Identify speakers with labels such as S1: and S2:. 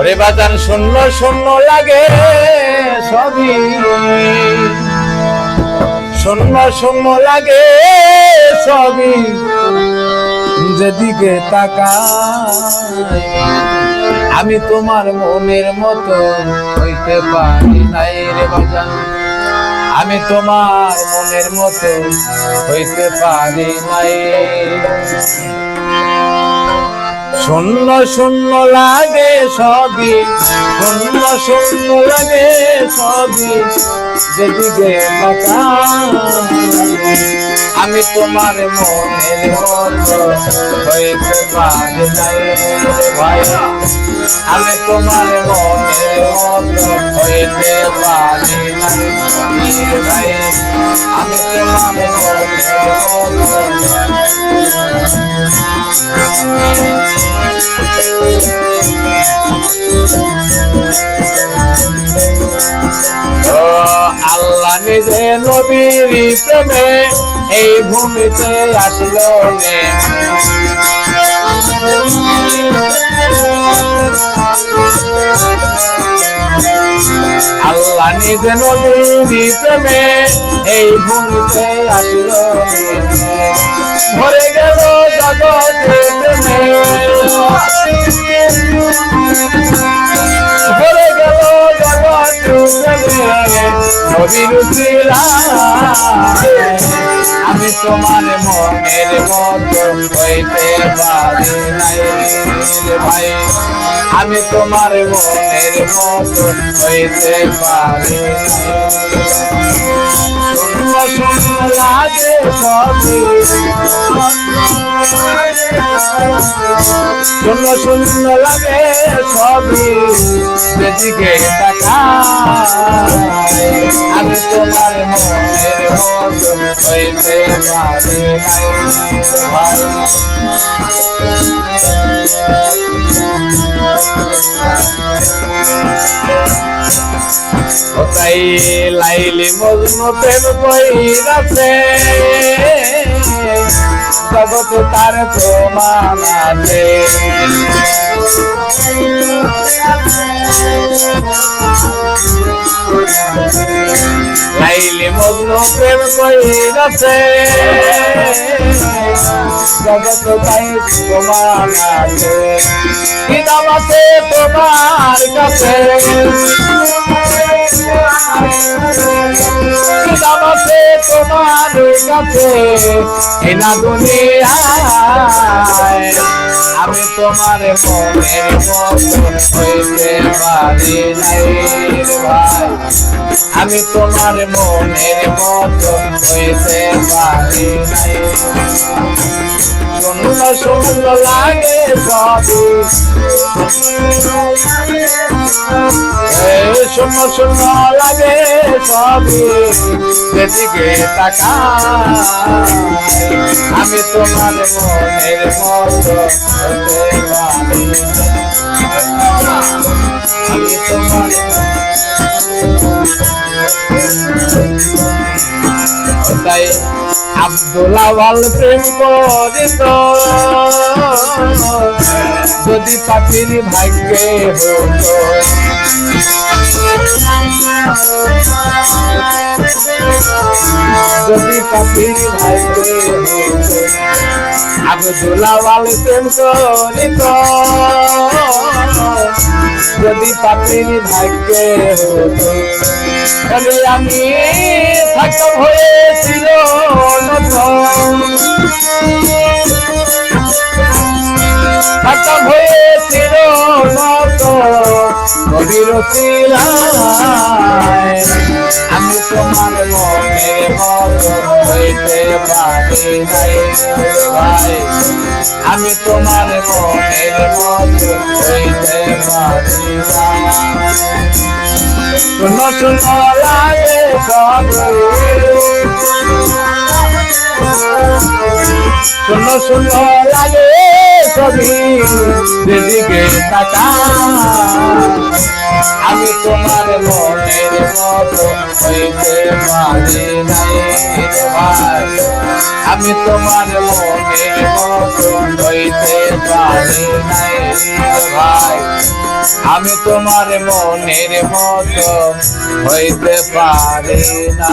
S1: ওরে বাজান শূন্য শূন্য লাগে সবই। শূন্য শূন্য লাগে সবই। যেদিকে তাকাই, আমি তোমার মনের মতো হইতে পারি নাই রে বাজান। আমি তোমার মনের মতো হইতে পারি নাই। শূন্য শূন্য লাগে সবই, শূন্য শূন্য লাগে সবই যেদিকে আমি তোমার মনের হইতে পারি ভাই, আমি তোমার মনের হইতে পারি ভাই, আমি তোমার মনের নিজে নবীর প্রেমে এই ভূমিতে আসলো আল্লাহ নিজে নবীর প্রেমে এই ভূমিতে আসলো ভরে গেল জগতে প্রেমে। আমি তোমার মনের মতো ভাই। আমি তোমার মনের মতো হইতে পারি লাগে শূন্য শূন্য লাগে সবই। তোমার মনের মতো হইতে পারি তাই লাইলি মজনু প্রেম কইরাছে তার প্রমাণ আছে লাইলি মজনু প্রেম কইরাছে জগত তাই প্রমাণ আছে কি দাম আছে তোমার কাছে। কি দাম আছে তোমার কাছে। এই না দুনিয়ায় আমি তোমার মনের মতো হইতে পারি নাই। আমি তোমার মনের মতো হইতে পারি নাই। শূন্য শূন্য লাগে সবই শূন্য শূন্য লাগে সবই আমি তোমার মনের মতো হতে পারি তাই আব্দুল্লাহ প্রেম করিত। যদি পাখির ভাগ্যে যদি পাখির ভাগ্যে হতো। আব্দুল্লাহ প্রেম করিত। যদি পাখির ভাগ্যে তাহলে আমি থাকতাম হয়েছিল থাকতাম হয়েছিল নত কবির আমি তোমার মনের মতো হইতে পারি নাই। আমি তোমার মনের শূন্য শূন্য লাগে শূন্য শূন্য লাগে আমি তোমার হইতে আমি তোমার মনের মতো হইতে পারি ভাই। আমি তোমার মনের হইতে পারি না।